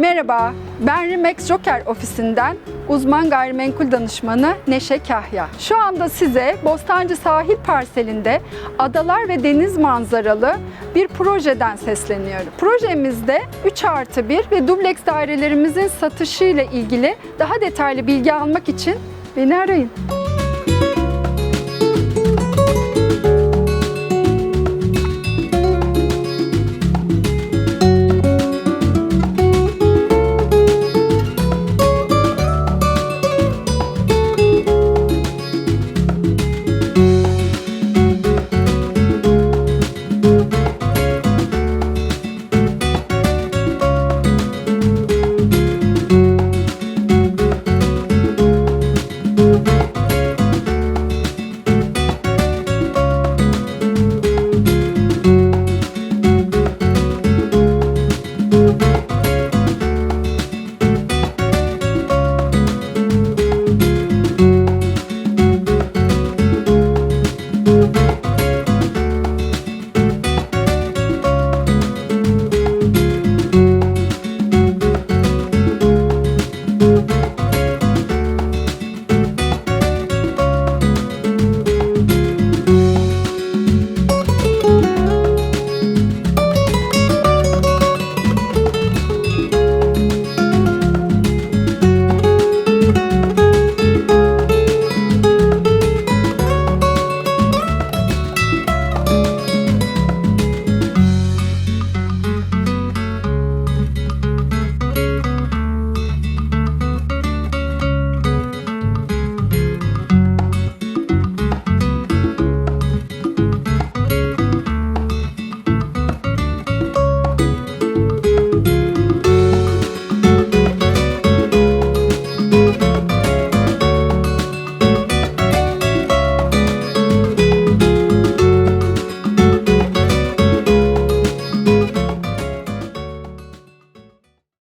Merhaba, ben Remax Joker ofisinden uzman gayrimenkul danışmanı Neşe Kahya. Şu anda size Bostancı sahil parselinde adalar ve deniz manzaralı bir projeden sesleniyorum. Projemizde 3 artı 1 ve dubleks dairelerimizin satışı ile ilgili daha detaylı bilgi almak için beni arayın.